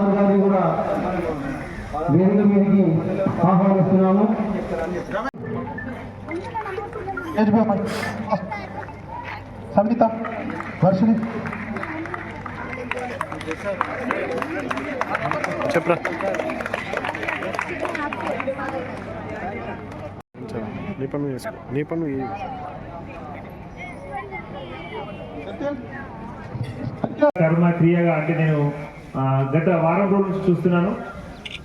Sir గారిని కూడా వేదిక మీదకి ఆహ్వానిస్తున్నాము సంగీత వర్షిణి చెప్పరా నీ పని నువ్వు చేసుకో నీ పని నువ్వు ఇయ్యి. కర్మ క్రియగా అంటే నేను ఆ, గత వారం రోజుల నుంచి చూస్తున్నాను.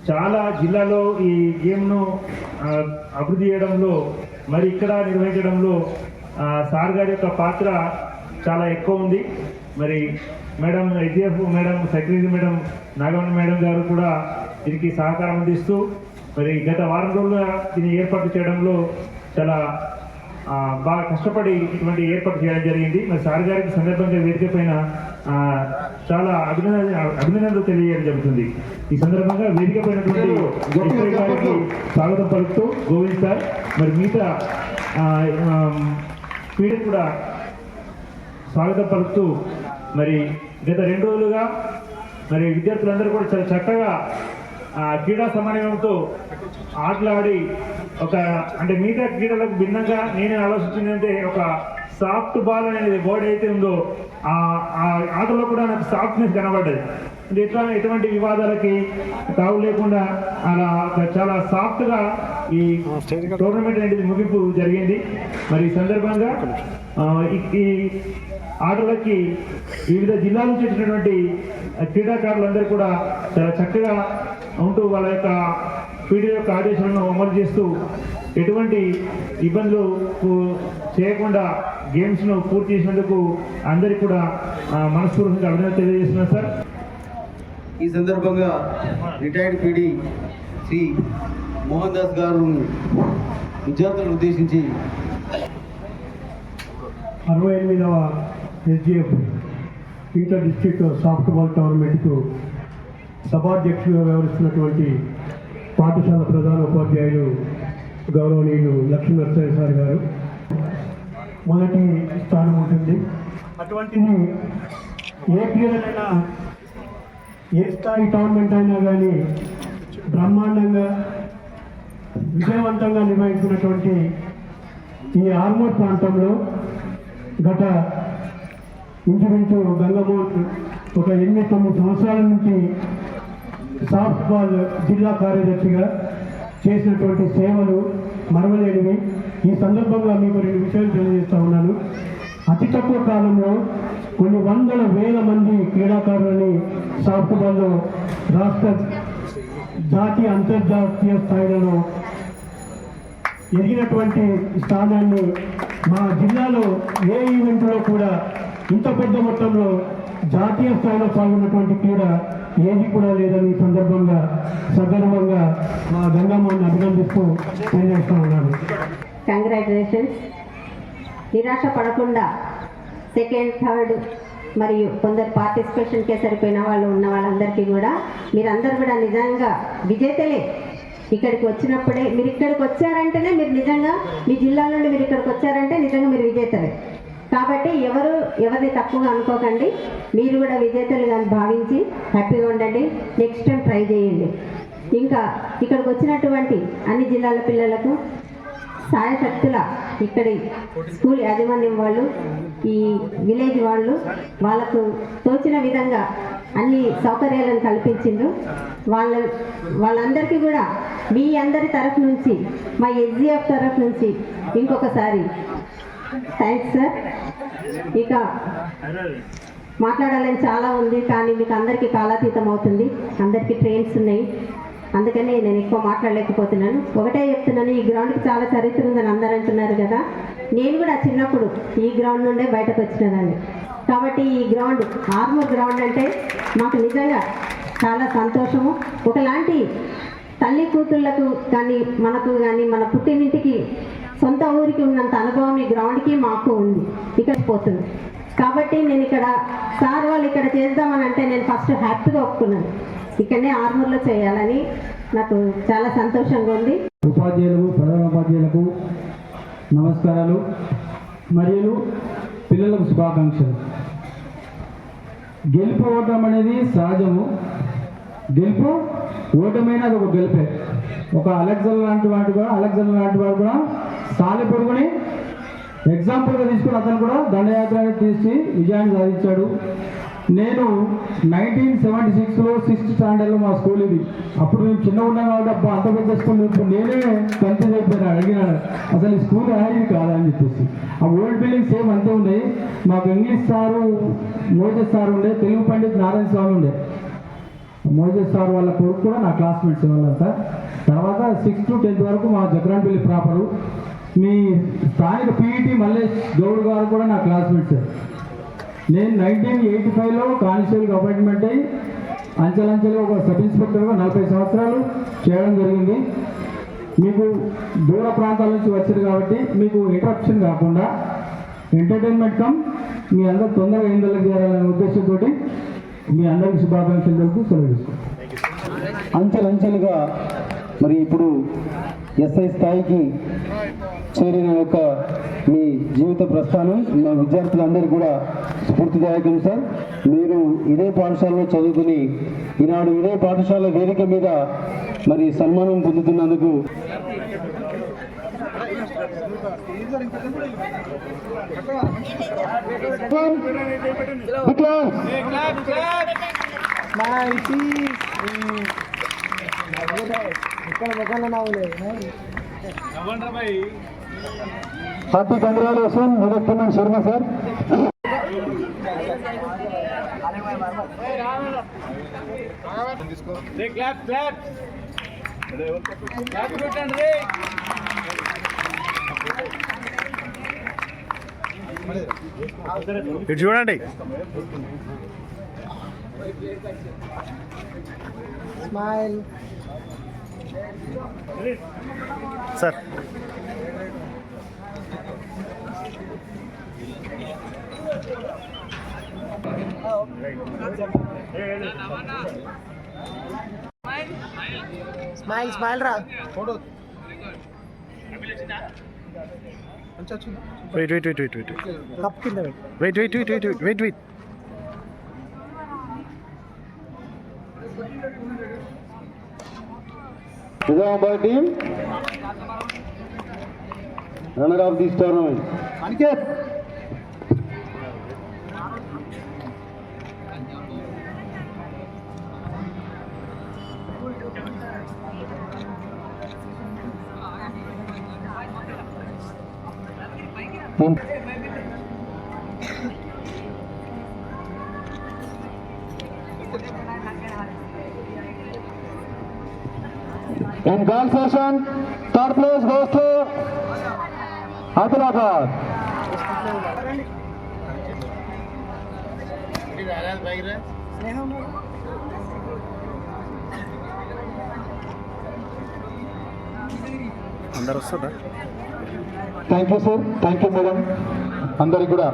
చాలా జిల్లాలో ఈ గేమ్ను అభివృద్ధి చేయడంలో మరి ఇక్కడ నిర్వహించడంలో సార్ గారి యొక్క పాత్ర చాలా ఎక్కువ ఉంది. మరి madam SDF madam secretary madam నాగవన్ madam గారు కూడా దీనికి సహకారం అందిస్తూ మరి గత వారం రోజుల్లో దీన్ని ఏర్పాటు చేయడంలో చాలా బాగా కష్టపడి ఇటువంటి ఏర్పాటు చేయడం జరిగింది. మరి సార్ గారికి సందర్భంగా వేదిక పైన చాలా అభినందన అభినందనలు తెలియజేయడం జరుగుతుంది. ఈ సందర్భంగా వేదిక గారికి స్వాగతం పలుకుతూ గోవింద్ సార్ మరి మిగతా పీడి కూడా స్వాగతం పలుకుతూ మరి గత రెండు రోజులుగా మరి విద్యార్థులందరూ కూడా చాలా చక్కగా ఆ, క్రీడా సమన్వయంతో ఆటలాడి ఒక అంటే మిగతా క్రీడలకు భిన్నంగా నేనే ఆలోచించిందంటే ఒక సాఫ్ట్ బాల్ అనేది వర్డ్ అయితే ఉందో ఆ ఆ ఆటలో కూడా నాకు సాఫ్ట్నెస్ కనబడ్డది. అంటే ఎట్లా ఎటువంటి వివాదాలకి తావు లేకుండా అలా చాలా సాఫ్ట్గా ఈ టోర్నమెంట్ అనేది ముగింపు జరిగింది. మరి ఈ సందర్భంగా ఈ- ఈ ఆటలకి వివిధ జిల్లాల నుంచి వచ్చినటువంటి క్రీడాకారులందరూ కూడా చాలా చక్కగా ఉంటూ వాళ్ళ యొక్క పీడీ యొక్క ఆదేశాలను అమలు చేస్తూ ఎటువంటి ఇబ్బందులు చేయకుండా గేమ్స్ను పూర్తి చేసినందుకు అందరికీ కూడా మనస్ఫూర్తిగా అభినందన తెలియజేస్తున్నాను సార్. ఈ సందర్భంగా రిటైర్డ్ పీడి శ్రీ మోహన్ దాస్ గారు విద్యార్థులను ఉద్దేశించి అరవై ఎనిమిదవ ఎస్జిఎఫ్ ఇంటర్ డిస్ట్రిక్ట్ సాఫ్ట్బాల్ టోర్నమెంట్కు సభాధ్యక్షులుగా వ్యవహరిస్తున్నటువంటి పాఠశాల ప్రధాన ఉపాధ్యాయులు గౌరవనీయులు లక్ష్మీనరసయ్య సార్ గారు. మొదటి స్థానం ఉంటుంది. అటువంటిది ఏ క్రీడలైనా ఏ స్థాయి టోర్నమెంట్ అయినా కానీ బ్రహ్మాండంగా విజయవంతంగా నిర్వహించినటువంటి ఈ ఆర్మూర్ ప్రాంతంలో గత ఇంచుమించు గంగమోహన్ ఒక ఎనిమిది తొమ్మిది సంవత్సరాల నుంచి సాఫ్ట్బాల్ జిల్లా కార్యదర్శిగా చేసినటువంటి సేవలు మరవలేనివి. ఈ సందర్భంగా మీకు రెండు విషయాలు తెలియజేస్తా ఉన్నాను. అతి తక్కువ కాలంలో కొన్ని వందల వేల మంది క్రీడాకారులని సాఫ్ట్బాల్లో రాష్ట్ర జాతీయ అంతర్జాతీయ స్థాయిలలో ఎదిగినటువంటి స్థానాన్ని మా జిల్లాలో ఏ ఈవెంట్లో కూడా ఇంత పెద్ద మొత్తంలో జాతీయ స్థాయిలో పాల్గొన్నటువంటి క్రీడ ఏది కూడా లేదని ఈ సందర్భంగా సగర్వంగా మా గంగమ్మని అభినందిస్తూ తెలియజేస్తా ఉన్నాను. కంగ్రాచులేషన్స్ నిరాశ పడకుండా సెకండ్ థర్డ్ మరియు కొందరు పార్టిసిపేషన్కే సరిపోయిన వాళ్ళు ఉన్న వాళ్ళందరికీ కూడా మీరందరూ కూడా నిజంగా విజేతలే. ఇక్కడికి వచ్చినప్పుడే మీరు ఇక్కడికి వచ్చారంటేనే మీరు నిజంగా మీ జిల్లా నుండి మీరు ఇక్కడికి వచ్చారంటే నిజంగా మీరు విజేతలే. కాబట్టి ఎవరు ఎవరిని తక్కువగా అనుకోకండి. మీరు కూడా విజేతలు కానీ భావించి హ్యాపీగా ఉండండి. నెక్స్ట్ టైం ట్రై చేయండి. ఇంకా ఇక్కడికి వచ్చినటువంటి అన్ని జిల్లాల పిల్లలకు సాయశక్తుల ఇక్కడి స్కూల్ యాజమాన్యం వాళ్ళు ఈ విలేజ్ వాళ్ళు వాళ్ళకు తోచిన విధంగా అన్ని సౌకర్యాలను కల్పించిండ్రు. వాళ్ళ వాళ్ళందరికీ కూడా మీ అందరి తరఫు నుంచి మా ఎస్జిఎఫ్ తరఫు నుంచి ఇంకొకసారి థ్యాంక్స్ సార్ ఇక మాట్లాడాలని చాలా ఉంది కానీ మీకు అందరికీ కాలాతీతం అవుతుంది. అందరికీ ట్రైన్స్ ఉన్నాయి. అందుకని నేను ఎక్కువ మాట్లాడలేకపోతున్నాను. ఒకటే చెప్తున్నాను ఈ గ్రౌండ్కి చాలా చరిత్ర ఉందని అందరూ అంటున్నారు కదా. నేను కూడా చిన్నప్పుడు ఈ గ్రౌండ్ నుండే బయటకు వచ్చినదాన్ని. కాబట్టి ఈ గ్రౌండ్ ఆర్మూర్ గ్రౌండ్ అంటే మాకు నిజంగా చాలా సంతోషము. ఒకలాంటి తల్లి కూతుళ్ళకు కానీ మనకు కానీ మన పుట్టినింటికి సొంత ఊరికి ఉన్నంత అనుభవం ఈ గ్రౌండ్కి మాకు ఉంది. ఇక్కడ పోతుంది. కాబట్టి నేను ఇక్కడ సార్ వాళ్ళు ఇక్కడ చేద్దామని అంటే నేను ఫస్ట్ హ్యాపీగా ఒప్పుకున్నాను. ఇక్కడనే ఆర్మూర్లో చేయాలని నాకు చాలా సంతోషంగా ఉంది. ఉపాధ్యాయులకు ప్రధాన ఉపాధ్యాయులకు నమస్కారాలు. మరియు పిల్లలకు శుభాకాంక్షలు. గెలుపు ఓటం అనేది సహజము. గెలుపు ఓటమైనా అది ఒక గెలిపే. ఒక అలెగ్జాండర్ లాంటి వాడు కూడా అలెగ్జాండర్ లాంటి వాడు కూడా సాలి పొరుగుని ఎగ్జాంపుల్గా తీసుకుని అతను కూడా దండయాత్ర తీసి విజయాన్ని సాధించాడు. నేను నైన్టీన్ సెవెంటీ సిక్స్లో సిక్స్త్ స్టాండర్డ్లో మా స్కూల్ ఇది. అప్పుడు మేము చిన్న ఉన్నాం కాబట్టి అప్పుడు అంత పెద్ద స్కూల్ ఇప్పుడు నేనే కన్ఫ్యూజ్ అయిపోయినా అడిగినాడు. అసలు ఈ స్కూల్ ఇది కాదా అని చెప్పేసి. ఆ ఓల్డ్ బిల్డింగ్ సేమ్ అంతే ఉన్నాయి మాకు ఇంగ్లీష్ సారు మోజెస్ సార్ ఉండే తెలుగు పండిత్ నారాయణ స్వామి ఉండే. మోజెస్ సార్ వాళ్ళ కొడుకు కూడా నా క్లాస్మేట్స్ వాళ్ళంతా. తర్వాత సిక్స్త్ టు టెన్త్ వరకు మా జగరాన్పల్లి ప్రాపరు మీ స్థానిక పీఈటీ మల్లేష్ గౌడ్ గారు కూడా నా క్లాస్మేట్స్ నేను నైన్టీన్ ఎయిటీ ఫైవ్లో కానిస్టేబుల్కి అపాయింట్మెంట్ అయ్యి అంచెలంచెలుగా ఒక సబ్ ఇన్స్పెక్టర్గా నలభై సంవత్సరాలు చేయడం జరిగింది. మీకు దూర ప్రాంతాల నుంచి వచ్చారు కాబట్టి మీకు ఇంటరప్షన్ కాకుండా ఎంటర్టైన్మెంట్ కమ్ మీ అందరు తొందరగా ఇందులో చేయాలనే ఉద్దేశంతో మీ అందరికీ శుభాకాంక్షలు తెలుపు సెలవు అంచెలంచెలుగా మరి ఇప్పుడు ఎస్ఐ స్థాయికి చేరిన యొక్క మీ జీవిత ప్రస్థానం మా విద్యార్థులందరికీ కూడా స్ఫూర్తిదాయకం సార్. మీరు ఇదే పాఠశాలలో చదువుకుని ఈనాడు ఇదే పాఠశాల వేదిక మీద మరి సన్మానం పొందుతున్నందుకు హ్యాపీ కంగ్రాచులేషన్ నిరక్తమన్ శర్మ సార్. ఇటు చూడండి. సార్. స్మైల్ స్మైల్ రా. Wait wait wait wait wait cup కింద పెట్టు. Wait wait wait wait wait wait Nizamabad team runner of this tournament Aniket In girl session, third place goes to Hyderabad. అందరు వస్తుందా thank you sir thank you madam అందరికి కూడా